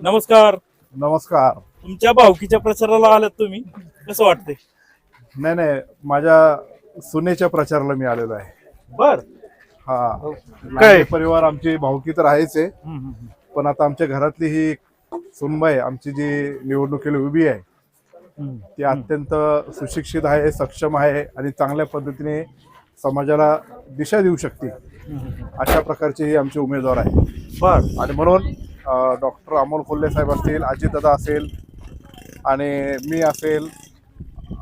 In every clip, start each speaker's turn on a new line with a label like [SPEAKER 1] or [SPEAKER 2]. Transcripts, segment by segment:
[SPEAKER 1] नमस्कार.
[SPEAKER 2] नमस्कार.
[SPEAKER 1] तुमच्या भावकीच्या प्रचाराला आलात तुम्ही. कसं वाटतंय?
[SPEAKER 2] नाही नाही. माझ्या सुनेच्या प्रचाराला मी आलेलो आहे.
[SPEAKER 1] बर.
[SPEAKER 2] हा.
[SPEAKER 1] काय?
[SPEAKER 2] परिवार आमची भाऊकी तर आहेच आहे पण आता आमच्या घरातली ही सुनबाई आमची जी निवडणुकीला उभी आहे ती अत्यंत सुशिक्षित आहे सक्षम आहे आणि चांगल्या पद्धतीने समाजाला दिशा देऊ शकते. अशा प्रकारचे ही आमचे उमेदवार आहे
[SPEAKER 1] बर
[SPEAKER 2] आणि म्हणून डॉक्टर अमोल कोल्हे साहेब असतील अजितदादा असेल आणि मी असेल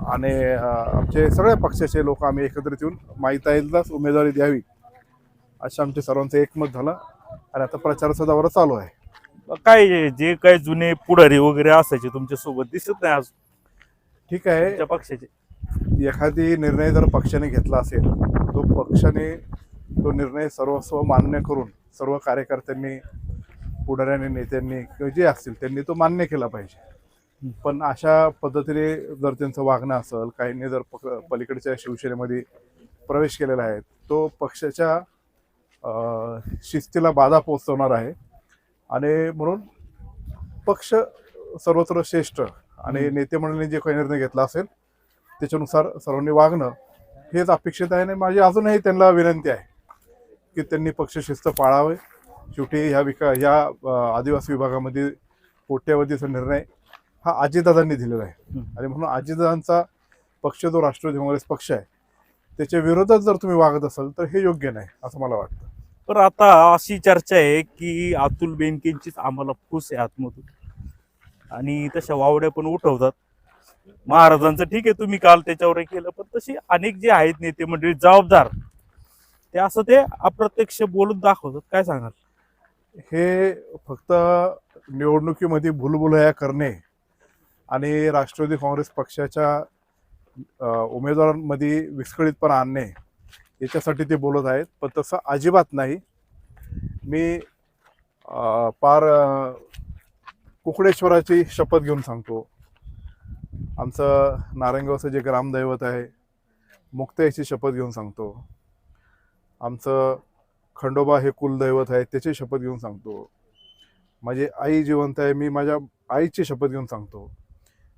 [SPEAKER 2] आणि आमचे सगळ्या पक्षाचे लोक आम्ही एकत्रित येऊन माहिताईलाच उमेदवारी द्यावी असं आमचे सर्वांचं एकमत झालं आणि आता प्रचाराचा दौरा चालू आहे.
[SPEAKER 1] काय जे काय जुने पुढारी वगैरे असायचे तुमच्यासोबत दिसत नाही आज?
[SPEAKER 2] ठीक आहे.
[SPEAKER 1] पक्षाचे.
[SPEAKER 2] एखादी निर्णय जर पक्षाने घेतला असेल तो पक्षाने तो निर्णय सर्वस्व मान्य करून सर्व कार्यकर्त्यांनी पुढाऱ्यांनी नेत्यांनी किंवा जे असतील त्यांनी तो मान्य केला पाहिजे. पण अशा पद्धतीने जर त्यांचं वागणं असेल काहींनी जर पक पलीकडच्या शिवसेनेमध्ये प्रवेश केलेला आहे तो पक्षाच्या शिस्तीला बाधा पोचवणार आहे. आणि म्हणून पक्ष सर्वत्र श्रेष्ठ आणि नेते मंडळींनी जे काही निर्णय घेतला असेल त्याच्यानुसार सर्वांनी वागणं हेच अपेक्षित आहे आणि माझी अजूनही त्यांना विनंती आहे. की त्यांनी पक्षशिस्त पाळावे. शेवटी ह्या विका ह्या आदिवासी विभागामध्ये कोट्यावधीचा निर्णय हा अजितदादांनी दिलेला आहे. आणि म्हणून अजितदादांचा पक्ष जो राष्ट्रवादी काँग्रेस पक्ष आहे त्याच्या विरोधात जर तुम्ही वागत असाल तर हे योग्य नाही असं मला वाटतं.
[SPEAKER 1] पण आता अशी चर्चा आहे की अतुल बेनकेंचीच आम्हाला फूस आहे आतमधून. आणि तशा वावड्या पण उठवतात. महाराजांचं ठीक आहे तुम्ही काल त्याच्यावर केलं पण तशी अनेक जे आहेत नेते मंडळी जबाबदार ते असं ते अप्रत्यक्ष बोलून दाखवतात. काय सांगाल?
[SPEAKER 2] हे फक्त निवडणुकीमध्ये भुलभुलया करणे आणि राष्ट्रवादी काँग्रेस पक्षाच्या उमेदवारांमध्ये विस्कळीतपणा आणणे याच्यासाठी ते बोलत आहेत. पण तसं अजिबात नाही. मी पार कुकडेश्वराची शपथ घेऊन सांगतो. आमचं नारायणगावचं जे ग्रामदैवत आहे मुक्ताईची शपथ घेऊन सांगतो. आमचं खंडोबा हे कुलदैवत आहे त्याची शपथ घेऊन सांगतो. माझी आई जिवंत आहे मी माझ्या आईची शपथ घेऊन सांगतो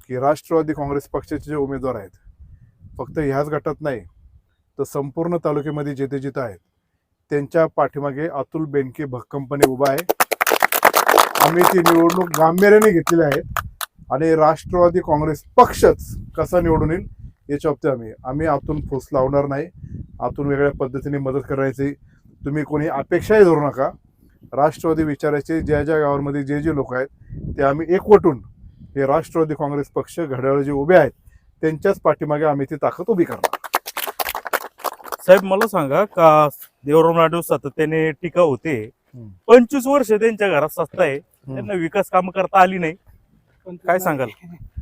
[SPEAKER 2] की राष्ट्रवादी काँग्रेस पक्षाचे जे उमेदवार आहेत फक्त ह्याच गटात नाही तर संपूर्ण तालुक्यामध्ये जिथे जिथे आहेत त्यांच्या पाठीमागे अतुल बेनके भक्कमपणे उभा आहे. आम्ही ती निवडणूक गांभीर्याने घेतलेली आहे आणि राष्ट्रवादी काँग्रेस पक्षच कसा निवडून येईल याच्या बाबतीत आम्ही आम्ही आतून फूस लावणार नाही. आतून वेगळ्या पद्धतीने मदत करायची. तुम्ही कोणी अपेक्षाही धरू नका. राष्ट्रवादी विचाराचे ज्या ज्या गावांमध्ये जे जे लोक आहेत ते आम्ही एकवटून हे राष्ट्रवादी काँग्रेस पक्ष घड्याळ जे उभे आहेत त्यांच्याच पाठीमागे आम्ही ती ताकद उभी करणार.
[SPEAKER 1] साहेब मला सांगा का देवराम लाडू सातत्याने टीका होते. पंचवीस वर्ष त्यांच्या घरात सत्ता आहे. त्यांना विकास काम करता आली नाही. काय सांगाल?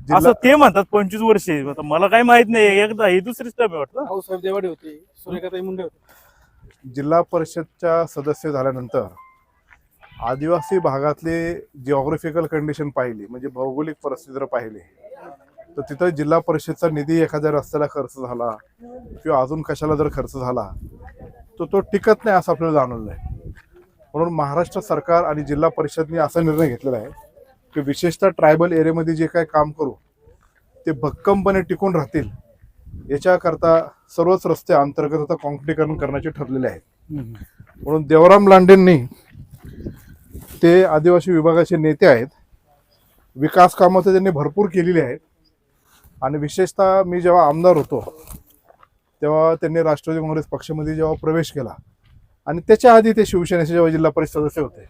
[SPEAKER 1] असं ते म्हणतात पंचवीस वर्षे आता मला काय माहीत नाही एकदा ही दुसरीच टर्म आहे वाटतं
[SPEAKER 3] भाऊसाहेब देवाडे होते सूर्यकाताई मुंडे होते.
[SPEAKER 2] जिल्हा परिषदच्या सदस्य झाल्यानंतर आदिवासी भागातले जिओग्राफिकल कंडिशन पाहिली म्हणजे भौगोलिक परिस्थिती जर पाहिली तर तिथं जिल्हा परिषदचा निधी एखाद्या रस्त्याला खर्च झाला किंवा अजून कशाला जर खर्च झाला तर तो टिकत नाही असं आपल्याला जाणवलं आहे म्हणून महाराष्ट्र सरकार आणि जिल्हा परिषदने असा निर्णय घेतलेला आहे की विशेषतः ट्रायबल एरियामध्ये जे काय काम करू ते भक्कमपणे टिकून राहतील याच्याकरता सर्वच रस्ते अंतर्गत आता काँक्रीकरण करण्याचे ठरलेले आहेत. म्हणून देवराम लांडेंनी ते आदिवासी विभागाचे नेते आहेत विकास कामं तर त्यांनी भरपूर केलेली आहेत आणि विशेषतः मी जेव्हा आमदार होतो तेव्हा त्यांनी राष्ट्रवादी काँग्रेस पक्षामध्ये जेव्हा प्रवेश केला आणि त्याच्या आधी ते शिवसेनेचे जेव्हा जिल्हा परिषद सदस्य होते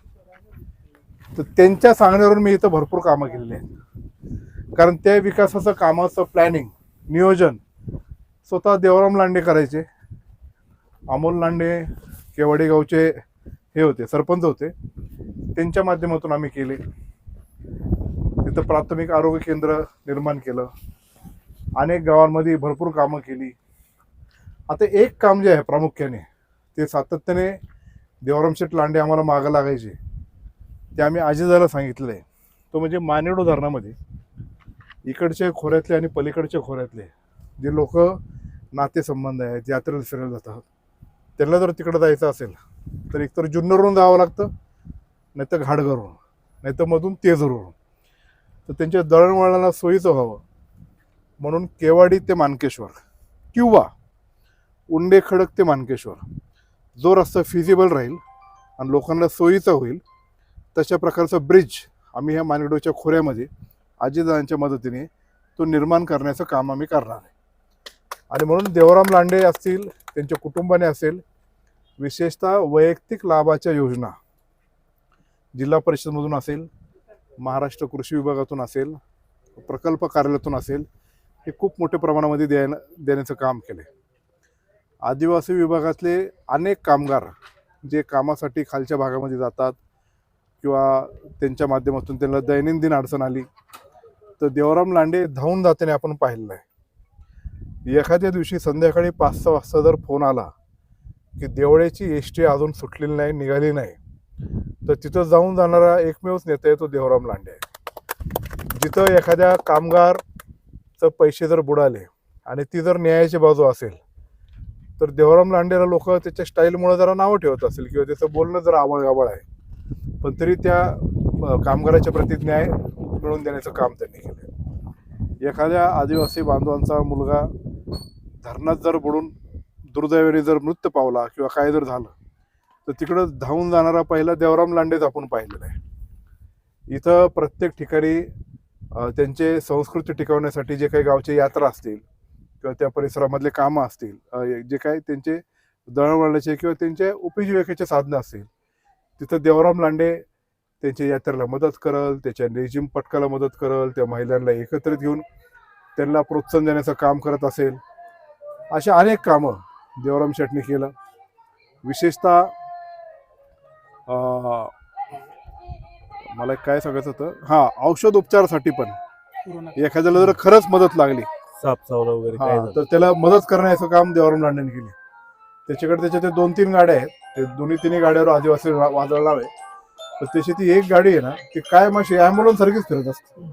[SPEAKER 2] तर त्यांच्या सांगण्यावरून मी इथं भरपूर कामं केलेली आहेत. कारण त्या विकासाचं कामाचं प्लॅनिंग नियोजन स्वतः देवराम लांडे करायचे. अमोल लांडे केवाडी गावचे हे होते सरपंच होते. त्यांच्या माध्यमातून आम्ही केले. तिथं प्राथमिक आरोग्य केंद्र निर्माण केलं. अनेक गावांमध्ये भरपूर कामं केली. आता एक काम जे आहे प्रामुख्याने ते सातत्याने देवराम शेठ लांडे आम्हाला मागं लागायचे. ते आम्ही आजीदाला सांगितलं आहे तो म्हणजे मानेडो धरणामध्ये इकडच्या खोऱ्यातले आणि पलीकडच्या खोऱ्यातले जे लोक नातेसंबंध आहेत यात्रेला फिरायला जातात त्यांना जर तिकडं जायचं असेल तर एकतर जुन्नरवरून जावं लागतं नाही तर घाटघरून नाही तर मधून तेजूरवरून. तर त्यांच्या दळणवळणाला सोयीचं व्हावं. म्हणून केवाडी ते मानकेश्वर किंवा उंडे खडक ते मानकेश्वर. जो रस्ता फिजिबल राहील आणि लोकांना सोयीचा होईल तशा प्रकारचं ब्रिज आम्ही ह्या मानगडोच्या खोऱ्यामध्ये आजीदादांच्या मदतीने तो निर्माण करण्याचं काम आम्ही करणार आहे. आणि म्हणून देवराम लांडे असतील त्यांच्या कुटुंबाने असेल विशेषतः वैयक्तिक लाभाच्या योजना जिल्हा परिषदमधून असेल महाराष्ट्र कृषी विभागातून असेल प्रकल्प कार्यालयातून असेल हे खूप मोठ्या प्रमाणामध्ये द्यायला देण्याचं काम केलं आदिवासी विभागातले अनेक कामगार जे कामासाठी खालच्या भागामध्ये जातात किंवा त्यांच्या माध्यमातून त्यांना दैनंदिन अडचण आली तर देवराम लांडे धावून जाताना आपण पाहिलेलं आहे एखाद्या दिवशी संध्याकाळी पाच सहा वाजता जर फोन आला की देवळ्याची एस टी अजून सुटलेली नाही निघाली नाही तर तिथं जाऊन जाणारा एकमेवच नेता आहे तो देवराम लांडे आहे. जिथं एखाद्या कामगारचं पैसे जर बुडाले आणि ती जर न्यायाची बाजू असेल तर देवराम लांडेला लोक त्याच्या स्टाईलमुळे जरा नावं ठेवत असेल किंवा त्याचं बोलणं जरा आवळ आहे. पण तरी त्या कामगाराच्या प्रती न्याय मिळवून देण्याचं काम त्यांनी केलं एखाद्या आदिवासी बांधवांचा मुलगा धरणात जर बुडून दुर्दैवाने जर मृत्यू पावला किंवा काय जर झालं तर तिकडं धावून जाणारा पहिला देवराम लांडेच आपण पाहिलेला आहे. इथं प्रत्येक ठिकाणी त्यांचे संस्कृती टिकवण्यासाठी जे काही गावचे यात्रा असतील किंवा त्या परिसरामधले कामं असतील जे काही त्यांचे दळणवळणाचे किंवा त्यांचे उपजीविकेचे साधनं असतील तिथं देवराम लांडे त्यांच्या यात्रेला मदत करल त्याच्या रेजिम पटकाला मदत करल त्या महिलांना एकत्रित घेऊन त्यांना प्रोत्साहन देण्याचं काम करत असेल. अशा अनेक कामं देवराम शेटने केलं. विशेषतः मला काय सांगायचं होतं? हां औषध उपचारासाठी पण. एखाद्याला जर खरंच मदत लागली.
[SPEAKER 1] साप चावला वगैरे?
[SPEAKER 2] तर त्याला मदत करण्याचं काम देवराम लांडेने केली. त्याच्याकडे त्याच्या ते दोन तीन गाड्या आहेत. ते दोन्ही तिन्ही गाड्यावर आदिवासी वा- वादळ नाव तर त्याची ती एक गाडी आहे ना ती काय माशी ॲम्ब्युलन्स सारखीच फिरत असते.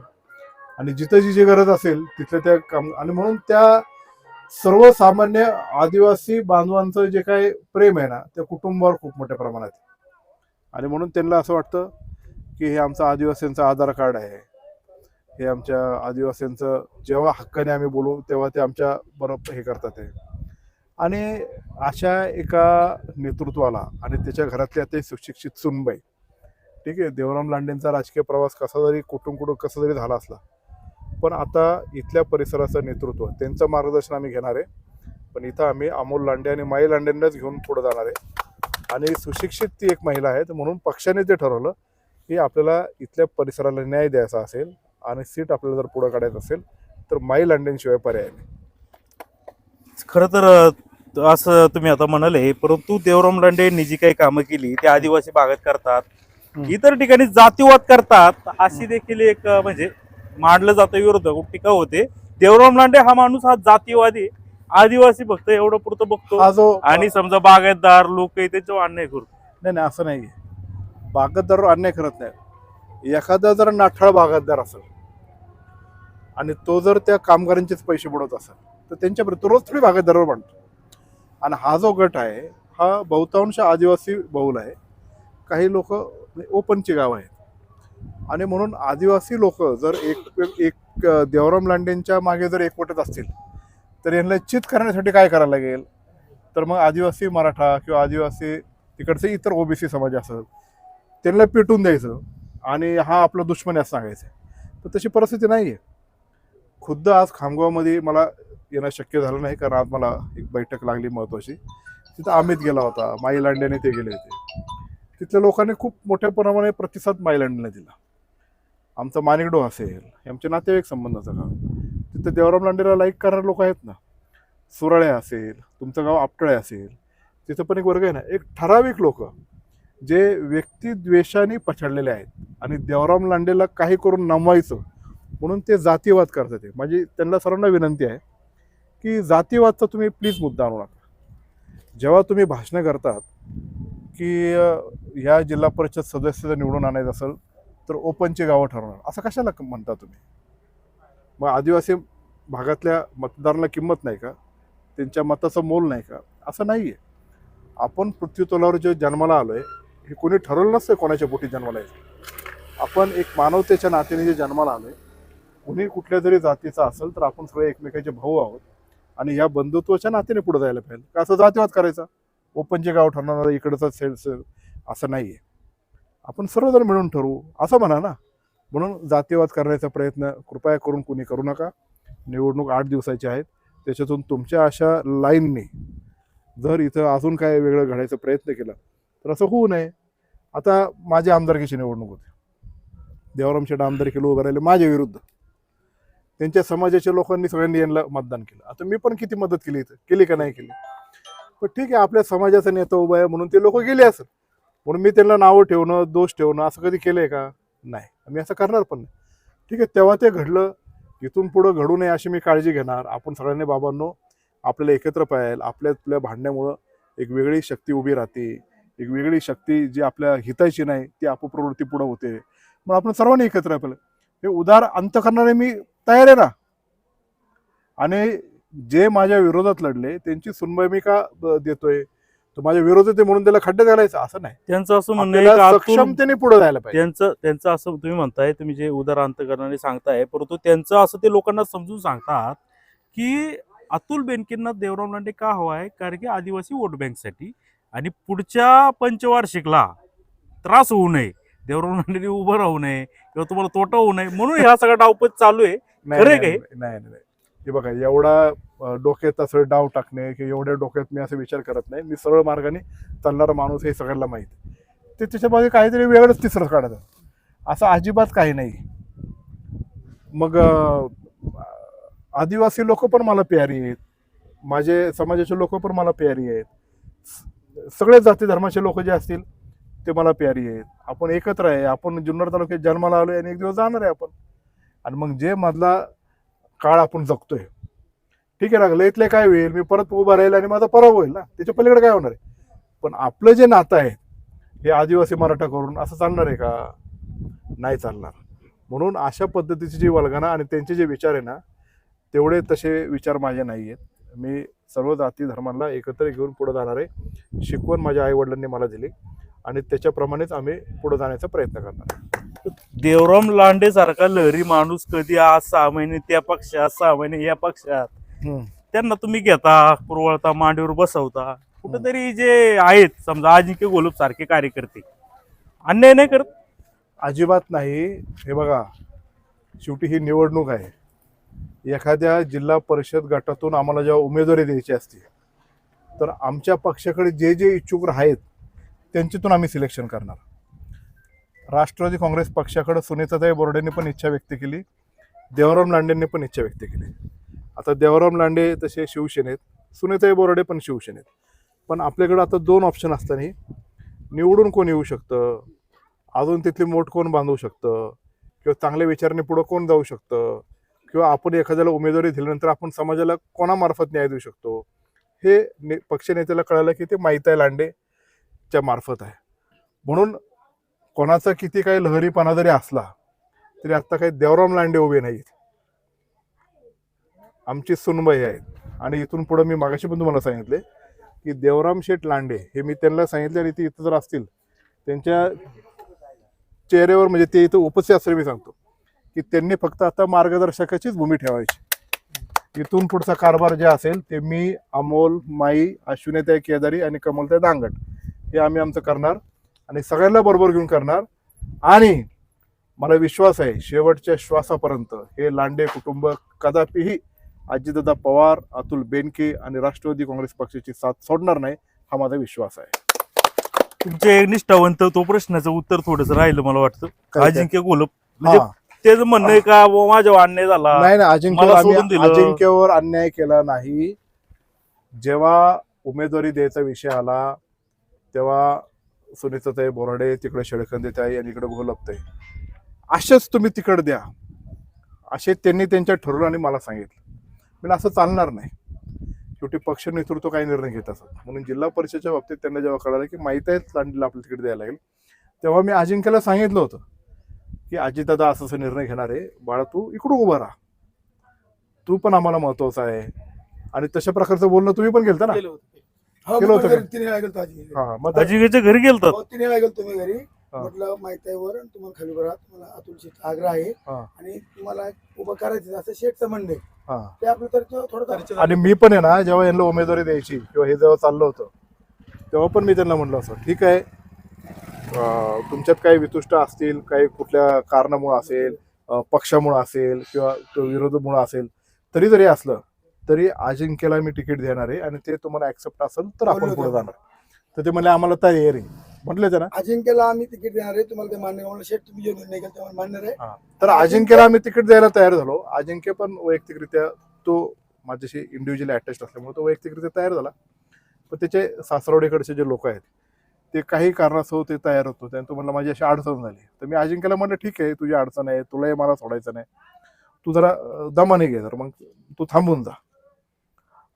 [SPEAKER 2] आणि जिथं जी जी गरज असेल तिथलं त्या काम आणि म्हणून त्या सर्वसामान्य आदिवासी बांधवांचं जे काही प्रेम आहे ना त्या कुटुंबावर खूप मोठ्या प्रमाणात आणि म्हणून त्यांना असं वाटतं की हे आमचं आदिवासींचं आधार कार्ड आहे. हे आमच्या आदिवासींचं जेव्हा हक्काने आम्ही बोलू तेव्हा ते आमच्या बरोबर हे करतात आहे आणि अशा एका नेतृत्वाला आणि त्याच्या घरातल्या ते सुशिक्षित सुनबाई ठीक आहे देवराम लांडेंचा राजकीय प्रवास कसा जरी कुठून कुठून कसा जरी झाला असला पण आता इथल्या परिसराचं नेतृत्व त्यांचं मार्गदर्शन आम्ही घेणार आहे. पण इथं आम्ही अमोल लांडे आणि माई लांडेंनाच घेऊन पुढे जाणार आहे. आणि सुशिक्षित ती एक महिला आहे म्हणून पक्षाने ते ठरवलं की आपल्याला इथल्या परिसराला न्याय द्यायचा असेल आणि सीट आपल्याला जर पुढं काढायचं असेल तर माई लांडेंशिवाय पर्याय नाही.
[SPEAKER 1] खरं तर असं तुम्ही आता म्हणाले परंतु देवराम लांडे यांनी जी काही कामं केली ते आदिवासी भागात करतात. इतर ठिकाणी जातीवाद करतात अशी देखील एक म्हणजे मांडलं जातं विरोधक टीका होते. देवराम लांडे हा माणूस हा जातीवादी आदिवासी फक्त एवढं पुरतं बघतो. आणि समजा बागायतदार लोक त्याच्यावर अन्याय करतो.
[SPEAKER 2] नाही नाही असं नाही. बागायतदार अन्याय करत नाही. एखादा जर नाठाळ बागायतदार असेल आणि तो जर त्या कामगारांचेच पैसे बुडवत असेल तर त्यांच्यापर्यंत तो रोज थोडी बागायतदारावर मांडतो आणि हा जो गट आहे हा बहुतांश आदिवासी बहुल आहे. काही लोक म्हणजे ओपनची गाव आहेत. आणि म्हणून आदिवासी लोक जर एक एक देवराम लांडेंच्या मागे जर एकवटत असतील तर यांना चित करण्यासाठी काय करायला लागेल? तर मग आदिवासी मराठा किंवा आदिवासी तिकडचे इतर ओबीसी समाज असेल त्यांना पेटून द्यायचं आणि हा आपला दुश्मन आहे असं सांगायचं. तर तशी परिस्थिती नाही आहे खुद्द आज खामगावमध्ये मला येणं शक्य झालं नाही कारण आज मला एक बैठक लागली महत्त्वाची तिथं अमित गेला होता माई लांडेने ते गेले होते. तिथल्या लोकांनी खूप मोठ्या प्रमाणे प्रतिसाद माई दिला. आमचा मानिकडो असेल आमचे नातेवाईक संबंधाचं गाव तिथं देवराम लांडेला लाईक करणारे लोक आहेत ना. सुराळे असेल तुमचं गाव आपटळे असेल तिथं पण एक वर्ग आहे ना. एक ठराविक लोक जे व्यक्तिद्वेषाने पछाडलेले आहेत आणि देवराम लांडेला काही करून नमवायचं म्हणून ते जातीवाद करतात ते. माझी त्यांना सर्वांना विनंती आहे की जातीवादचा तुम्ही प्लीज मुद्दा आणू नका. जेव्हा तुम्ही भाषणं करतात की ह्या जिल्हा परिषद सदस्य जर निवडून आणायचं असेल तर ओपनची गावं ठरवणार. असं कशाला म्हणता तुम्ही? मग आदिवासी भागातल्या मतदारांना किंमत नाही का? त्यांच्या मताचं मोल नाही का? असं नाही आहे आपण पृथ्वीतोलावर जे जन्माला आलो आहे हे कोणी ठरवलं नसतं कोणाच्या पोटी जन्माला यायचं. आपण एक मानवतेच्या नात्याने जे जन्माला आलो आहे कुणी कुठल्या जरी जातीचा असेल तर आपण सगळे एकमेकाचे भाऊ आहोत. आणि या बंधुत्वाच्या नात्याने पुढे जायला पाहिजे. का असं जातीवाद करायचा? ओपनचे गाव ठरणार इकडचा सेल्स असं नाही आहे आपण सर्वजण मिळून ठरवू असं म्हणा ना. म्हणून जातीवाद करण्याचा प्रयत्न कृपया करून कुणी करू नका. निवडणूक आठ दिवसाची आहेत. त्याच्यातून तुमच्या अशा लाईनने जर इथं अजून काय वेगळं घडायचा प्रयत्न केला तर असं होऊ नये. आता माझ्या आमदारकीची निवडणूक होती. देवराम शेठ आमदारकीला उभं राहिले माझ्या विरुद्ध. त्यांच्या समाजाच्या लोकांनी सगळ्यांनी यांना मतदान केलं. आता मी पण किती मदत केली इथं? केली का नाही केली? पण ठीक आहे आपल्या समाजाचा नेता उभा आहे म्हणून ते लोक गेले असं. म्हणून मी त्यांना नावं ठेवणं दोष ठेवणं असं कधी केलं आहे का? नाही. मी असं करणार पण नाही. ठीक आहे तेव्हा ते घडलं. इथून पुढं घडू नये अशी मी काळजी घेणार. आपण सगळ्यांनी बाबांनो आपल्याला एकत्र पाहिजे आपल्या आपल्या भांडण्यामुळं एक वेगळी शक्ती उभी राहते. एक वेगळी शक्ती जी आपल्या हिताची नाही ती आपप्रवृत्ती पुढं होते. मग आपण सर्वांनी एकत्र आपलं हे उदार अंत करणारे मी तयार आहे ना? आणि जे माझ्या विरोधात लढले त्यांची सुनवाई मी का देतोय? तर माझ्या विरोधात म्हणून त्याला खड्डे घालायचं असं नाही.
[SPEAKER 1] त्यांचं असं म्हणणं
[SPEAKER 2] सक्षमतेने पुढे जायला पाहिजे.
[SPEAKER 1] त्यांचं त्यांचं असं तुम्ही म्हणताय तुम्ही जे उदारांत करणारे सांगताय परंतु त्यांचं असं ते लोकांना समजून सांगतात की अतुल बेनकेंना देवराम लांडे का हवा आहे? कारण की आदिवासी वोट बँकसाठी आणि पुढच्या पंचवार्षिकला त्रास होऊ नये. देवराम लांडेने उभं राहू नये किंवा तुम्हाला तोटा होऊ नये म्हणून हा सगळा डावपच चालू आहे. खरं आहे
[SPEAKER 2] नाही
[SPEAKER 1] का हे?
[SPEAKER 2] नाही नाही नाही. हे बघा एवढा अ, डोक्यात असं डाव टाकणे की एवढ्या डोक्यात मी असं विचार करत नाही मी सरळ मार्गाने चालणारा माणूस हे सगळ्यांना माहिती आहे. ते त्याच्यामागे काहीतरी वेगळंच तिसरं काढत आहे. असं अजिबात काही नाही मग अ, आदिवासी लोक पण मला प्यारी आहेत माझे समाजाचे लोक पण मला प्यारी आहेत स- सगळे जाती धर्माचे लोक जे असतील ते मला प्यारी आहेत आपण एकत्र आहे आपण जुन्नर तालुक्यात जन्माला आलोय आणि एक दिवस जाणार आहे आपण आणि मग जे मधला काळ आपण जगतोय. ठीक आहे ना इथले काय होईल? मी परत उभा राहील आणि माझा पराभव होईल ना? त्याच्या पलीकडे काय होणार आहे? पण आपलं जे नातं आहे हे आदिवासी मराठा करून असं चालणार आहे का? नाही चालणार. म्हणून अशा पद्धतीची जी वल्गना आणि त्यांचे जे विचार आहे ना तेवढे तसे विचार माझे नाही आहेत. मी सर्व जाती धर्मांना एकत्र घेऊन पुढे जाणार आहे. शिकवण माझ्या आईवडिलांनी मला दिली आणि त्याच्याप्रमाणेच आम्ही पुढे जाण्याचा प्रयत्न करणार आहे.
[SPEAKER 1] देवराम लांडे सारखा लहरी माणूस कधी आज सहा महिने त्या पक्षात सहा महिने या पक्षात. त्यांना तुम्ही घेता पुरवळता मांडीवर बसवता. कुठेतरी जे आहेत समजा अजिंक्य गोलप सारखे कार्यकर्ते अन्याय नाही करत.
[SPEAKER 2] अजिबात नाही. हे बघा शेवटी ही निवडणूक आहे. एखाद्या जिल्हा परिषद गटातून आम्हाला जेव्हा उमेदवारी द्यायची असते तर आमच्या पक्षाकडे जे जे इच्छुक आहेत त्यांच्यातून आम्ही सिलेक्शन करणार. राष्ट्रवादी काँग्रेस पक्षाकडं सुनीताताई बोर्डेंनी पण इच्छा व्यक्त केली देवराम लांडेंनी पण इच्छा व्यक्त केली. आता देवराम लांडे तसे शिवसेनेत सुनीताई बोर्डे पण शिवसेनेत. पण आपल्याकडं आता दोन ऑप्शन असताना निवडून कोण येऊ शकतं? अजून तिथली मोठ कोण बांधू शकतं? किंवा चांगल्या विचाराने पुढं कोण जाऊ शकतं? किंवा आपण एखाद्याला उमेदवारी दिल्यानंतर आपण समाजाला कोणामार्फत न्याय देऊ शकतो? हे ने पक्षनेत्याला कळालं की ते माहिती लांडेच्या मार्फत आहे. म्हणून कोणाचा किती काही लहरीपणा जरी असला तरी आत्ता काही देवराम लांडे उभे नाहीत. आमची सुनबाई आहेत. आणि इथून पुढं मी मागाशी पण तुम्हाला सांगितले की देवराम शेठ लांडे हे मी त्यांना सांगितले आणि ते इथं जर असतील त्यांच्या चेहऱ्यावर म्हणजे ते इथं उपस्थित असले मी सांगतो की त्यांनी फक्त आता मार्गदर्शकाचीच भूमी ठेवायची. इथून पुढचा कारभार जे असेल ते मी अमोल माई अश्विनीताई केदारी आणि कमलताई दांगट हे आम्ही आमचं करणार. आणि सगळ्यांना बरोबर घेऊन करणार आणि मला विश्वास आहे शेवटच्या श्वासापर्यंत हे लांडे कुटुंब कदापिही अजितदादा पवार अतुल बेनके आणि राष्ट्रवादी काँग्रेस पक्षाची साथ सोडणार नाही हा माझा विश्वास आहे
[SPEAKER 1] तुमचे निष्ठावंत तो प्रश्नाचं उत्तर थोडंसं राहिलं मला वाटतं? अजिंक्य गोलप म्हणजे. त्याचं म्हणणं आहे का बुवा माझ्या अन्याय झाला
[SPEAKER 2] नाही ना अजिंक्य. अजिंक्यवर अन्याय केला नाही जेव्हा उमेदवारी द्यायचा विषय आला तेव्हा सुनीताताई बोराडे तिकडे शेळखंदेताई आणि इकडे गोलपताई असेच तुम्ही तिकडे द्या. असे त्यांनी त्यांच्या ठरवलं आणि मला सांगितलं. मी असं चालणार नाही. शेवटी पक्ष नेतृत्व काही निर्णय घेत असत. म्हणून जिल्हा परिषदेच्या बाबतीत त्यांना जेव्हा कळालं की माहिती आहे लांडीला आपलं तिकडे द्यायला लागेल तेव्हा मी अजिंक्यला सांगितलं होतं की अजितदादा असं असं निर्णय घेणार आहे. बाळा तू इकडून उभा राहा. तू पण आम्हाला महत्त्वाचा आहे. आणि तशा प्रकारचं बोलणं तुम्ही पण केलं ना
[SPEAKER 3] केलं होतं
[SPEAKER 2] का?
[SPEAKER 4] तिने वेळा आजी
[SPEAKER 2] हा मग
[SPEAKER 1] अजिंक्यच्या घरी गेलतात?
[SPEAKER 4] हो, तिने वेळा गेलतो मी घरी. म्हटलं माहिती आहे वर तुम्हाला खाली बरा तुम्हाला अतुल शेठ आग्रह आहे.
[SPEAKER 2] हा.
[SPEAKER 4] आणि तुम्हाला उभं करायचं असं शेठचं म्हणणं आहे.
[SPEAKER 2] हा.
[SPEAKER 4] ते आपलं तर थोडं
[SPEAKER 2] आणि मी पण आहे ना जेव्हा यांना उमेदवारी द्यायची किंवा हे जेव्हा चाललं होतं तेव्हा पण मी त्यांना म्हणलं असं ठीक आहे. अं, तुमच्यात काही वितुष्ट असतील काही कुठल्या कारणामुळं असेल अं, पक्षामुळं असेल किंवा विरोधामुळं असेल तरी जरी असलं तरी अजिंक्यला मी तिकीट देणार आहे आणि ते तुम्हाला ऍक्सेप्ट असेल तर आपण पुढे
[SPEAKER 4] होतो.
[SPEAKER 2] जाणार. तर ते म्हणले आम्हाला तयारी आहे. म्हटले ते ना?
[SPEAKER 4] अजिंक्यला आम्ही तिकीट देणार आहे. तुम्हाला ते मान्य. म्हणलं शेठ तुम्ही जे निर्णय तेव्हा मान्य आहे.
[SPEAKER 2] तर अजिंक्यला आम्ही तिकीट द्यायला तयार झालो. अजिंक्य पण वैयक्तिकरित्या तो माझ्याशी इंडिव्हिज्युअली अटॅच असल्यामुळे तो वैयक्तिकरित्या तयार झाला. पण त्याचे सासरवडीकडचे जे लोक आहेत ते काही कारणास्तव ते तयार होतो आणि तो म्हणला माझी अशी अडचण झाली. तर मी अजिंक्यला म्हणलं ठीक आहे तुझी अडचण आहे तुलाही मला सोडायचं नाही. तू जरा अं, दमाने घे तर मग तू थांबून जा.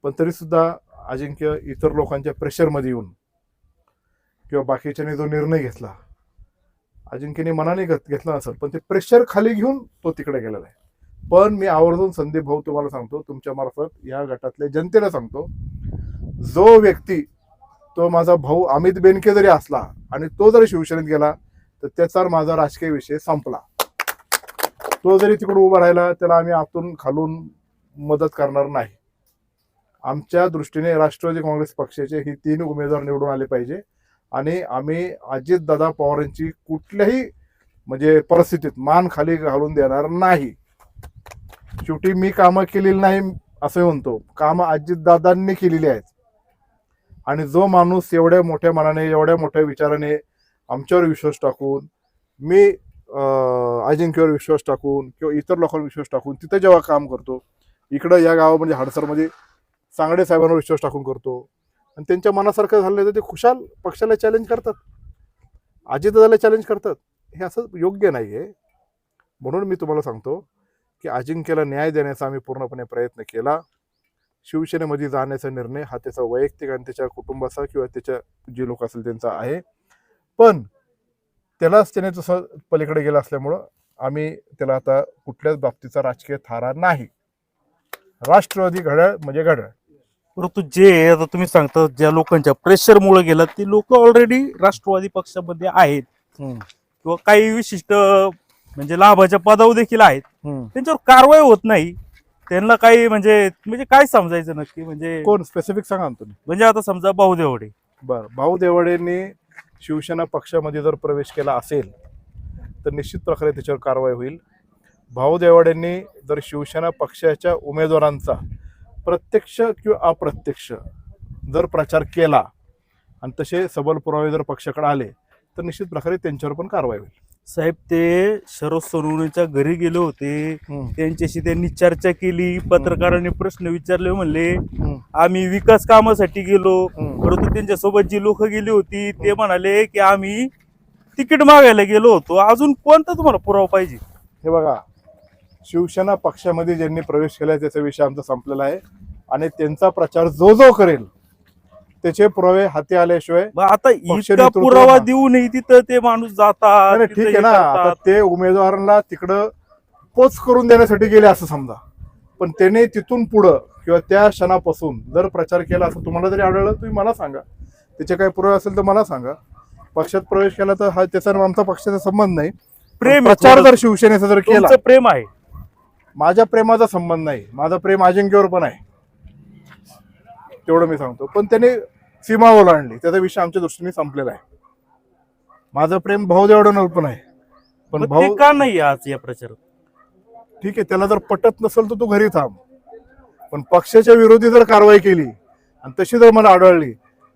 [SPEAKER 2] पण तरी सुद्धा अजिंक्य इतर लोकांच्या प्रेशरमध्ये येऊन किंवा बाकीच्याने जो निर्णय घेतला अजिंक्यने मनाने घेत- घेतला नसेल पण ते प्रेशर खाली घेऊन तो तिकडे गेलेला आहे. पण मी आवर्जून संदीप भाऊ तुम्हाला सांगतो तुमच्या मार्फत या गटातल्या जनतेला सांगतो जो व्यक्ती तो माझा भाऊ अमित बेनके जरी असला आणि तो जरी शिवसेनेत गेला तर त्याचा माझा राजकीय विषय संपला. तो जरी तिकडे उभा राहिला त्याला आम्ही आतून खालून मदत करणार नाही. आमच्या दृष्टीने राष्ट्रवादी काँग्रेस पक्षाचे हे तीन उमेदवार निवडून आले पाहिजे. आणि आम्ही अजितदादा पवारांची कुठल्याही म्हणजे परिस्थितीत मान खाली घालून देणार नाही. शेवटी मी कामं केलेली नाही असं म्हणतो. कामं अजितदादांनी केलेली आहेत. आणि जो माणूस एवढ्या मोठ्या मनाने एवढ्या मोठ्या विचाराने आमच्यावर विश्वास टाकून मी अजिंक्यवर विश्वास टाकून किंवा इतर लोकांवर विश्वास टाकून तिथं जेव्हा काम करतो इकडं या गावामध्ये हडसरमध्ये सांगडे साहेबांवर विश्वास टाकून करतो. आणि त्यांच्या मनासारखं झालं तर ते खुशाल पक्षाला चॅलेंज करतात. अजितदादाला चॅलेंज करतात. हे असं योग्य नाही आहे म्हणून मी तुम्हाला सांगतो की अजिंक्यला न्याय देण्याचा आम्ही पूर्णपणे प्रयत्न केला. शिवसेनेमध्ये जाण्याचा निर्णय हा त्याचा वैयक्तिक आणि त्याच्या कुटुंबाचा किंवा त्याच्या जे लोक असेल त्यांचा आहे. पण त्यालाच त्याने तसं पलीकडे गेला असल्यामुळं आम्ही त्याला आता कुठल्याच बाबतीचा राजकीय थारा नाही. राष्ट्रवादी घड्याळ म्हणजे घड्याळ.
[SPEAKER 1] परंतु जे आता तुम्ही सांगता ज्या लोकांच्या प्रेशरमुळे गेला ते लोक ऑलरेडी राष्ट्रवादी पक्षामध्ये आहेत. किंवा काही विशिष्ट म्हणजे लाभाच्या पदावर देखील आहेत. त्यांच्यावर कारवाई होत नाही. त्यांना काही म्हणजे म्हणजे काय समजायचं नक्की? म्हणजे
[SPEAKER 2] कोण? स्पेसिफिक सांगा ना तुम्ही.
[SPEAKER 1] म्हणजे आता समजा भाऊदेवडे
[SPEAKER 2] बर भाऊ देवाडेंनी शिवसेना पक्षामध्ये जर प्रवेश केला असेल तर निश्चित प्रकारे त्याच्यावर कारवाई होईल. भाऊ देवाडेंनी जर शिवसेना पक्षाच्या उमेदवारांचा प्रत्यक्ष किंवा अप्रत्यक्ष जर प्रचार केला आणि तसे सबल पुरावे जर पक्षाकडे आले तर निश्चित प्रकारे त्यांच्यावर पण कारवाई होईल.
[SPEAKER 1] साहेब ते शरद सोनवणेच्या घरी गेले होते. त्यांच्याशी त्यांनी चर्चा केली पत्रकारांनी प्रश्न विचारले म्हणले आम्ही विकास कामासाठी गेलो परंतु त्यांच्यासोबत जी लोक गेली होती ते म्हणाले की आम्ही तिकीट मागायला गेलो होतो. अजून कोणता तुम्हाला पुरावा पाहिजे?
[SPEAKER 2] हे बघा शिवसेना पक्षामध्ये ज्यांनी प्रवेश केला त्याचा विषय आमचा संपलेला आहे. आणि त्यांचा प्रचार जो जो करेल त्याचे पुरावे हाती आल्याशिवाय
[SPEAKER 1] आता
[SPEAKER 2] पक्ष
[SPEAKER 1] इतका
[SPEAKER 2] नेतृत्व
[SPEAKER 1] पुरावा
[SPEAKER 2] ना.
[SPEAKER 1] देऊनही तिथं ते माणूस जातात
[SPEAKER 2] ठीक आहे ना. आता. ते उमेदवारांना तिकडं पोच करून देण्यासाठी गेले असं समजा. पण त्याने तिथून पुढं किंवा त्या क्षणापासून जर प्रचार केला असं तुम्हाला जरी आढळलं तुम्ही मला सांगा. त्याचे काही पुरावे असेल तर मला सांगा. पक्षात प्रवेश केला तर हा त्याचा आमचा पक्षाचा संबंध नाही.
[SPEAKER 1] प्रेम आहे
[SPEAKER 2] प्रचार. जर शिवसेनेचा जर केला.
[SPEAKER 1] प्रेम आहे.
[SPEAKER 2] माझ्या प्रेमाचा संबंध नाही. माझा प्रेम अजिंक्यवर पण आहे. तेवढं मी सांगतो. पण त्याने सीमा ओलांडली. त्याचा विषय आमच्या दृष्टीने संपलेला आहे. माझं प्रेम भाऊदेवडांवर पण आहे. पण भाऊ
[SPEAKER 1] का नाही आज या प्रचारात?
[SPEAKER 2] ठीक आहे त्याला जर पटत नसेल तर तू घरी थांब. पण पक्षाच्या विरोधी जर कारवाई केली आणि तशी जर मला आढळली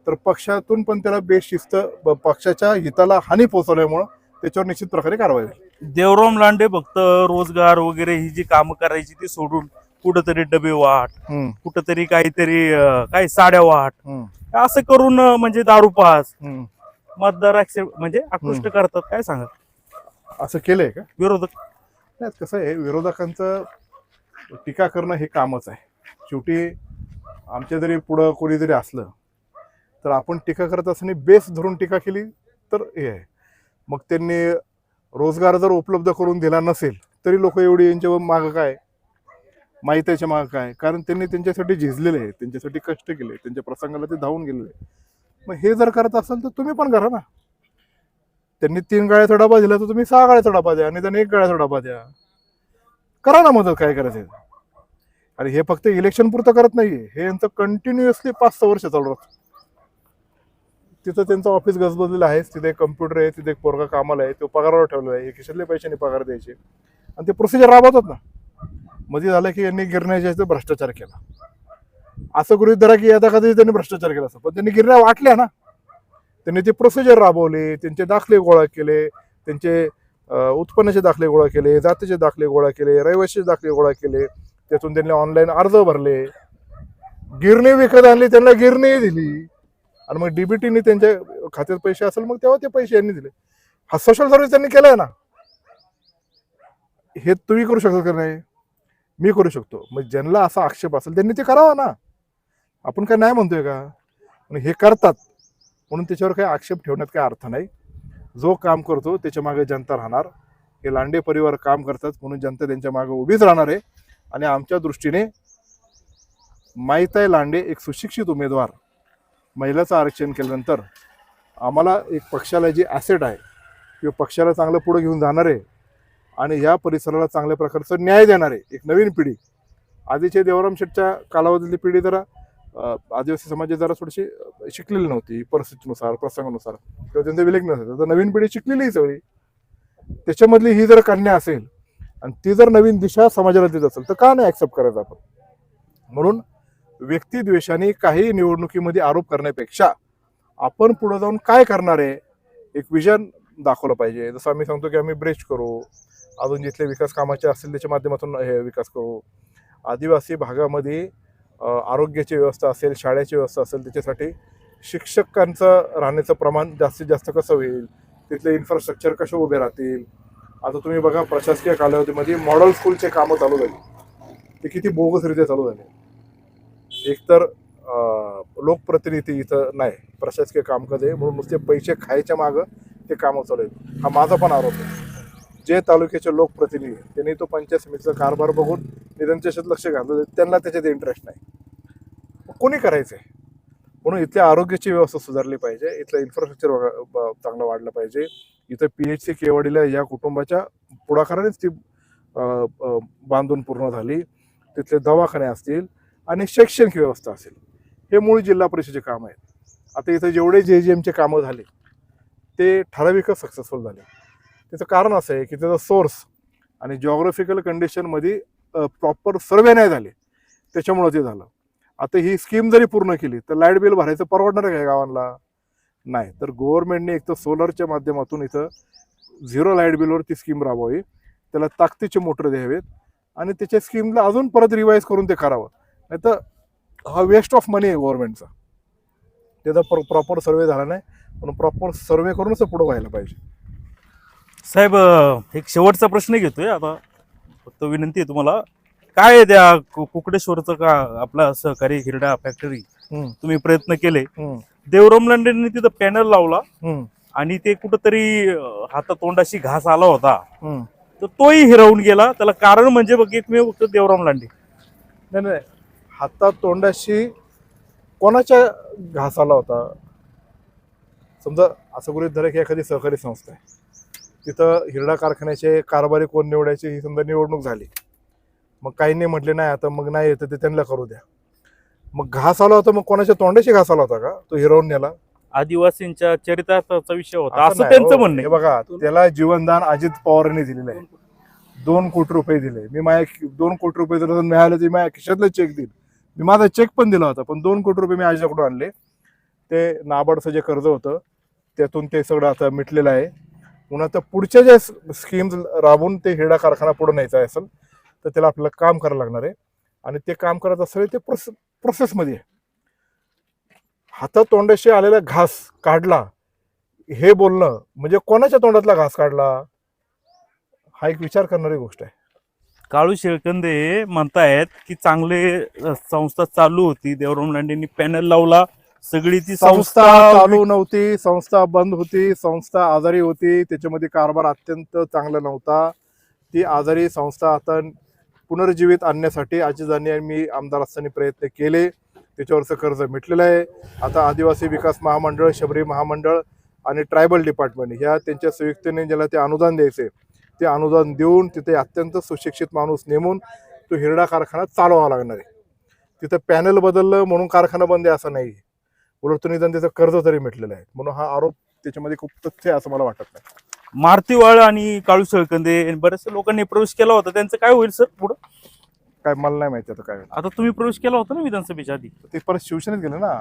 [SPEAKER 2] तर पक्षातून पण त्याला बेशिस्त पक्षाच्या हिताला हानी पोहोचवल्यामुळं त्याच्यावर निश्चित प्रकारे कारवाई होईल.
[SPEAKER 1] देवराम लांडे फक्त रोजगार वगैरे ही जी कामं करायची ती सोडून कुठंतरी डबे वाट कुठंतरी काहीतरी काही साड्या वाट असं करून म्हणजे दारू पास. मतदार म्हणजे आकृष्ट करतात काय सांगा
[SPEAKER 2] असं केलंय का?
[SPEAKER 1] विरोधक.
[SPEAKER 2] नाही कसं आहे विरोधकांचं टीका करणं हे कामच आहे. शेवटी आमच्या जरी पुढं कोणी जरी असलं तर आपण टीका करत असताना बेस धरून टीका केली तर हे आहे. मग त्यांनी रोजगार जर उपलब्ध करून दिला नसेल तरी लोक एवढी यांच्या मागं काय? माहितीच्या मागं काय? कारण त्यांनी त्यांच्यासाठी झिजलेले आहे त्यांच्यासाठी कष्ट केले त्यांच्या प्रसंगाला ते धावून गेलेले मग हे जर करत असाल तर तुम्ही पण करा ना. त्यांनी तीन गाळ्याचा डबा दिला तर तुम्ही सहा गाळ्याचा डबा द्या आणि त्यांनी एक गाळ्याचा डबा द्या करा ना मदत काय करायचं? आहे. आणि हे फक्त इलेक्शन पुरतं करत नाही हे यांचं कंटिन्युअसली पाच सहा वर्ष चालू राहतं. तिथं त्यांचं ऑफिस गजबजलेलं आहे. तिथे एक कम्प्युटर आहे तिथे एक पोरगा कामाला आहे. तो पगारावर ठेवलेला आहे. खिशातले पैशाने पगार द्यायचे. आणि ते प्रोसिजर राबवतात ना. मध्ये झालं की यांनी गिरण्याच्या भ्रष्टाचार केला. असं गृहित धरा की आता कधी त्यांनी भ्रष्टाचार केला असं. पण त्यांनी गिरण्या वाटल्या ना. त्यांनी ते प्रोसिजर राबवले. त्यांचे दाखले गोळा केले. त्यांचे उत्पन्नाचे दाखले गोळा केले. जातीचे दाखले गोळा केले. रहिवाशीचे दाखले गोळा केले. त्यातून त्यांनी ऑनलाईन अर्ज भरले. गिरणी विकत आणली. त्यांना गिरणी दिली. आणि मग डीबीटीने त्यांच्या खात्यात पैसे असेल मग तेव्हा ते पैसे यांनी दिले. हा सोशल सर्व्हिस त्यांनी केलाय ना. हे तुम्ही करू शकता का नाही? मी करू शकतो. मग ज्यांना असा आक्षेप असेल त्यांनी ते करावा ना. आपण काय नाही म्हणतोय का? हे करतात. म्हणून त्याच्यावर काही आक्षेप ठेवण्यात काही अर्थ नाही. जो काम करतो त्याच्यामागे जनता राहणार. हे लांडे परिवार काम करतात म्हणून जनता त्यांच्या मागे उभीच राहणार आहे. आणि आमच्या दृष्टीने माईताई लांडे एक सुशिक्षित उमेदवार. महिलाचं आरक्षण केल्यानंतर आम्हाला एक पक्षाला जी ॲसेट आहे किंवा पक्षाला चांगलं पुढं घेऊन जाणार आहे आणि या परिसराला चांगल्या प्रकारचं न्याय देणार आहे एक नवीन पिढी. आधीच्या देवराम शेठच्या कालावधीतली पिढी जरा आदिवासी समाजात जरा थोडीशी शिकलेली नव्हती परिस्थितीनुसार प्रसंगानुसार. किंवा त्यांचं विलेख नसेल तर नवीन पिढी शिकलेली आहे सगळी. त्याच्यामधली ही जर कन्या असेल आणि ती जर नवीन दिशा समाजाला देत असेल तर का नाही ॲक्सेप्ट करायचं आपण? म्हणून व्यक्तिद्वेषाने काही निवडणुकीमध्ये आरोप करण्यापेक्षा आपण पुढे जाऊन काय करणार आहे एक विजन दाखवलं पाहिजे. जसं आम्ही सांगतो की आम्ही ब्रिज करू अजून जिथले विकास कामाचे असतील त्याच्या माध्यमातून हे विकास करू. आदिवासी भागामध्ये आरोग्याची व्यवस्था असेल शाळेची व्यवस्था असेल त्याच्यासाठी शिक्षकांचं राहण्याचं प्रमाण जास्तीत जास्त कसं होईल? तिथले इन्फ्रास्ट्रक्चर कसे उभे राहतील? आता तुम्ही बघा प्रशासकीय कालावधीमध्ये मॉडेल स्कूलचे कामं चालू झाली. ते किती बोगसरित्या चालू झाले. एकतर लोकप्रतिनिधी इथं नाही प्रशासकीय कामकाज आहे म्हणून नुसते पैसे खायच्या मागं ते कामं चालू आहेत. हा माझा पण आरोप आहे. जे तालुक्याचे लोकप्रतिनिधी त्यांनी तो पंचायत समितीचा कारभार बघून निधन त्याच्यात लक्ष घातलं त्यांना त्याच्यात इंटरेस्ट नाही. कोणी कोणी आहे म्हणून इथल्या आरोग्याची व्यवस्था सुधारली पाहिजे इथलं इन्फ्रास्ट्रक्चर चांगलं वाढलं पाहिजे. इथं पी एच सी केवाडीला या कुटुंबाच्या पुढाकारानेच ती बांधून पूर्ण झाली. तिथले दवाखाने असतील आणि शैक्षणिक व्यवस्था असेल. हे मूळ जिल्हा परिषदेचे काम आहेत. आता इथं जेवढे जे जी एमचे कामं झाले ते ठराविकच सक्सेसफुल झाले. त्याचं कारण असं आहे की त्याचा सोर्स आणि जॉग्राफिकल कंडिशनमध्ये प्रॉपर सर्वे नाही झाले. त्याच्यामुळं ते झालं. आता ही स्कीम जरी पूर्ण केली तर लाइट बिल भरायचं परवडणार आहे गावांना? नाही. तर गव्हर्नमेंटने एक तर सोलरच्या माध्यमातून इथं झिरो लाइट बिलवर ती स्कीम राबवावी. त्याला ताकदीचे मोटर द्यावेत. आणि त्याच्या स्कीमला अजून परत रिवाईज करून ते करावं. नाही तर हा वेस्ट ऑफ मनी आहे गव्हर्नमेंटचा त्याचा प्रॉपर सर्वे झाला नाही म्हणून प्रॉपर सर्वे करूनच पुढं व्हायला पाहिजे.
[SPEAKER 1] साहेब एक शेवटचा प्रश्न घेतोय. आता फक्त विनंती आहे तुम्हाला. काय आहे त्या कु- कुकडेश्वरचं का आपला सहकारी हिरडा फॅक्टरी
[SPEAKER 2] हम्म,
[SPEAKER 1] तुम्ही प्रयत्न केले.
[SPEAKER 2] हम्म,
[SPEAKER 1] देवराम लांडेंनी तिथं पॅनल लावला.
[SPEAKER 2] हम्म,
[SPEAKER 1] आणि ते कुठंतरी अं, हातातोंडाशी घास आला होता.
[SPEAKER 2] हम्म.
[SPEAKER 1] तर तोही हिरावून गेला. त्याला कारण म्हणजे बघ एकमेव फक्त देवराम लांडे
[SPEAKER 2] नाही नाही. हातात तोंडाशी कोणाच्या घास आला होता? समजा असं गृहित धरा की एखादी सहकारी संस्था आहे. तिथं हिरडा कारखान्याचे कारभारी कोण निवडायचे ही समजा निवडणूक झाली. मग काहींनी म्हटले नाही आता मग नाही येतं ते त्यांना करू द्या. मग घास आला होता मग कोणाच्या तोंडाशी घास आला होता का? तो हिरवून नेला.
[SPEAKER 1] आदिवासींच्या चरित्राचा विषय होता असं त्यांचं
[SPEAKER 2] हो.
[SPEAKER 1] म्हणणं
[SPEAKER 2] हे. बघा त्याला जीवनदान अजित पवारांनी दिलेलं आहे. दोन कोटी रुपये दिले. मी माझ्या दोन कोटी रुपये जर मिळाले तर माझ्या खिशातलं चेक देईल मी माझा चेक पण दिला होता पण दोन कोटी रुपये मी आजीकडून आणले. ते नाबार्डचं जे कर्ज होतं त्यातून ते सगळं आता मिटलेलं आहे. म्हणून आता पुढच्या ज्या स्कीम्स राबवून ते हिरडा कारखाना पुढे न्यायचा आहे असेल तर त्याला आपल्याला काम करायला लागणार आहे. आणि ते काम करत असेल ते प्रोसेस प्रोसेसमध्ये आहे. हातात तोंडाशी आलेला घास काढला हे बोलणं म्हणजे कोणाच्या तोंडातला घास काढला? हा एक विचार करणारी गोष्ट आहे.
[SPEAKER 1] काळू शेळकंदे म्हणतायत की चांगले संस्था चालू होती. देवराम लांडेंनी पॅनल लावला. सगळी ती
[SPEAKER 2] संस्था चालू नव्हती संस्था बंद होती संस्था आजारी होती. त्याच्यामध्ये कारभार अत्यंत चांगला नव्हता. ती आजारी संस्था आता पुनर्जीवित आणण्यासाठी अजितांनी आणि मी आमदार असताना प्रयत्न केले. त्याच्यावरचं कर्ज मिटलेलं आहे. आता आदिवासी विकास महामंडळ शबरी महामंडळ आणि ट्रायबल डिपार्टमेंट ह्या त्यांच्या संयुक्तेने ज्याला ते अनुदान द्यायचे ते अनुदान देऊन तिथे अत्यंत सुशिक्षित माणूस नेमून तो हिरडा कारखाना चालवावा लागणार आहे. तिथं पॅनल बदललं म्हणून कारखाना बंद आहे असं नाही. उलट तो निदान त्याचं कर्ज तरी मिटलेलं आहे. म्हणून हा आरोप त्याच्यामध्ये खूप तथ्य आहे असं मला वाटत नाही.
[SPEAKER 1] मारुतीवाळ आणि काळू सळकंदे बऱ्याचशा लोकांनी प्रवेश केला होता. त्यांचं काय होईल सर पुढं?
[SPEAKER 2] काय मला नाही माहिती आता काय
[SPEAKER 1] आता तुम्ही प्रवेश केला होता ना विधानसभेच्या आधी?
[SPEAKER 2] ते परत शिवसेनेत गेले ना.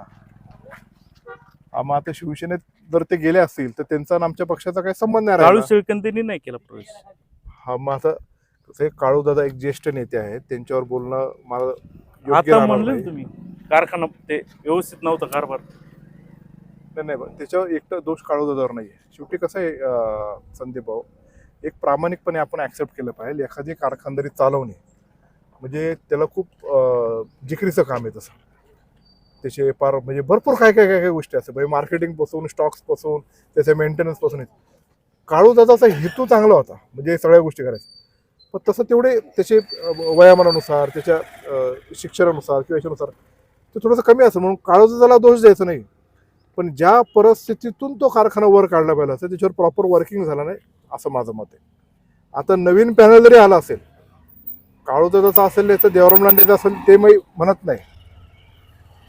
[SPEAKER 2] मग आता शिवसेनेत जर ते गेले असतील तर त्यांचा आणि आमच्या पक्षाचा काही संबंध नाही
[SPEAKER 1] काळू
[SPEAKER 2] राहिला.
[SPEAKER 1] नाही केला प्रवेश.
[SPEAKER 2] हा मग आता कसं आहे, काळू दादा एक ज्येष्ठ नेते आहेत त्यांच्यावर बोलणं मला योग्य
[SPEAKER 1] आता
[SPEAKER 2] राहणार
[SPEAKER 1] म्हणलं
[SPEAKER 2] नाही.
[SPEAKER 1] तुम्ही कारखाना ते व्यवस्थित नव्हता कारभार.
[SPEAKER 2] नाही नाही बरं, त्याच्यावर एकटा दोष काळू दादावर नाही शेवटी कसं आहे अं, संदीप भाऊ एक प्रामाणिकपणे आपण ऍक्सेप्ट केलं पाहिजे एखादी कारखानदारी चालवणे. म्हणजे त्याला खूप अं, जिकरीचं काम आहे तसं. त्याचे फार म्हणजे भरपूर काय काय काय काय गोष्टी असतात. म्हणजे मार्केटिंगपासून स्टॉक्सपासून त्याचे मेंटेनन्सपासून काळू हेतू चांगला होता. म्हणजे सगळ्या गोष्टी करायच्या पण तसं तेवढे त्याचे वयामानानुसार त्याच्या शिक्षणानुसार किंवा याच्यानुसार ते थोडंसं कमी असेल म्हणून काळूदादाला दोष द्यायचा नाही. पण ज्या परिस्थितीतून तो कारखाना वर काढला पाहिला असेल त्याच्यावर प्रॉपर वर्किंग झाला नाही असं माझं मत आहे. आता नवीन पॅनल जरी आला असेल काळूदादाचा असेल नाही तर देवराम लांडेचा असेल ते मी म्हणत नाही.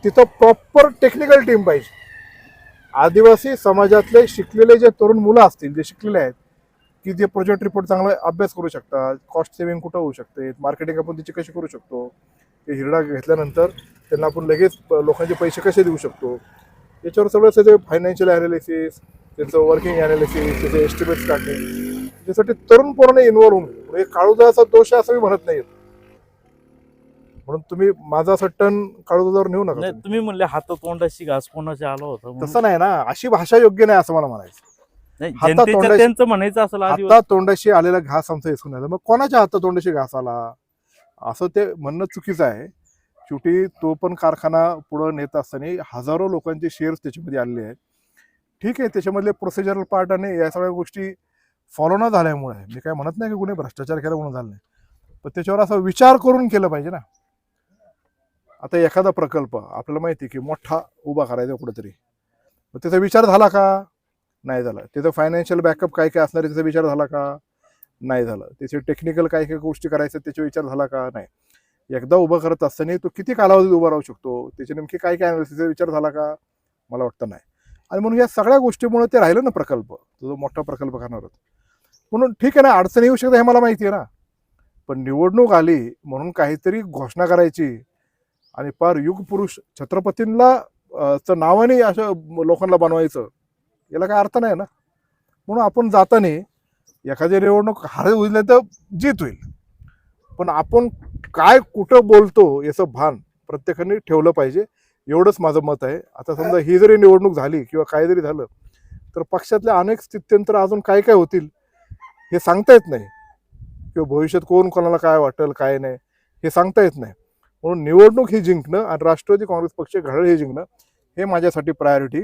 [SPEAKER 2] तिथं प्रॉपर टेक्निकल टीम पाहिजे. आदिवासी समाजातले शिकलेले जे तरुण मुलं असतील जे शिकलेले आहेत की जे प्रोजेक्ट रिपोर्ट चांगला अभ्यास करू शकतात कॉस्ट सेव्हिंग कुठं होऊ शकते मार्केटिंग आपण त्याची कशी करू शकतो ते हिरडा घेतल्यानंतर त्यांना आपण लगेच प- लोकांचे पैसे कसे देऊ शकतो? याच्यावर सगळं त्याचे फायनान्शियल ॲनालिसिस त्यांचं वर्किंग ॲनालिसिस त्याचे एस्टिमेट्स काढणे. त्यासाठी तरुण पूर्ण इन्व्हॉल्व होऊन म्हणजे काळूदाचा दोष असं मी म्हणत नाही म्हणून तुम्ही माझा असं टन काळूदावर नेऊ नका
[SPEAKER 1] नाही
[SPEAKER 2] तुम्ही.
[SPEAKER 1] तुम्ही म्हणले हात तोंडाशी घास कोणाच्या आला होता म्हणून.
[SPEAKER 2] तसं नाही ना अशी भाषा योग्य नाही असं मला म्हणायचं.
[SPEAKER 1] नाही, त्यांचं म्हणायचं असं आदिवासी.
[SPEAKER 2] तोंडाशी आलेला घास आमचा हिसकून आला मग कोणाच्या हाता तोंडाशी घास आला? असं ते म्हणणं चुकीचं आहे. शेवटी तो पण कारखाना पुढं नेत असताना हजारो लोकांचे शेअर्स त्याच्यामध्ये आलेले आहेत. ठीक आहे त्याच्यामधले प्रोसिजरल पार्ट आणि या सगळ्या गोष्टी फॉलो न झाल्यामुळे मी काय म्हणत नाही की कुणी भ्रष्टाचार केला म्हणून झालं नाही. पण त्याच्यावर असा विचार करून केलं पाहिजे ना. आता एखादा प्रकल्प आपल्याला माहिती आहे की मोठा उभा करायचा कुठेतरी. मग त्याचा विचार झाला का? नाही झाला. त्याचं फायनान्शियल बॅकअप काय काय असणार आहे त्याचा विचार झाला का? नाही झालं. त्याचे टेक्निकल काय काय गोष्टी करायच्या त्याचा विचार झाला का? नाही. एकदा उभं करत असताना तो किती कालावधीत उभा राहू शकतो? त्याचे नेमके काय काय अनालिसिसचा विचार झाला का? मला वाटतं नाही. आणि म्हणून या सगळ्या गोष्टीमुळे ते राहिलं ना प्रकल्प. तो जो मोठा प्रकल्प करणार होता. म्हणून ठीक आहे ना अडचण येऊ शकते हे मला माहिती आहे ना. पण निवडणूक आली म्हणून काहीतरी घोषणा करायची. आणि पार युगपुरुष छत्रपतींना चं नावाने अशा लोकांना बनवायचं याला काय अर्थ नाही ना? म्हणून आपण जाताना एखादी निवडणूक हार होईल नाही तर जीत होईल. पण आपण काय कुठं बोलतो याचं भान प्रत्येकाने ठेवलं पाहिजे एवढंच माझं मत आहे. आता समजा ही जरी निवडणूक झाली किंवा काय जरी झालं तर पक्षातल्या अनेक स्थित्यंतर अजून काय काय होतील हे सांगता येत नाही. किंवा भविष्यात कोण कोणाला काय वाटेल काय नाही हे सांगता येत नाही. म्हणून निवडणूक ही जिंकणं आणि राष्ट्रवादी काँग्रेस पक्ष घडळ हे जिंकणं हे माझ्यासाठी प्रायोरिटी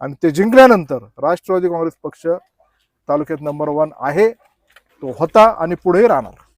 [SPEAKER 2] आणि ते जिंकल्यानंतर राष्ट्रवादी काँग्रेस पक्ष तालुक्यात नंबर वन आहे तो होता आणि पुढेही राहणार.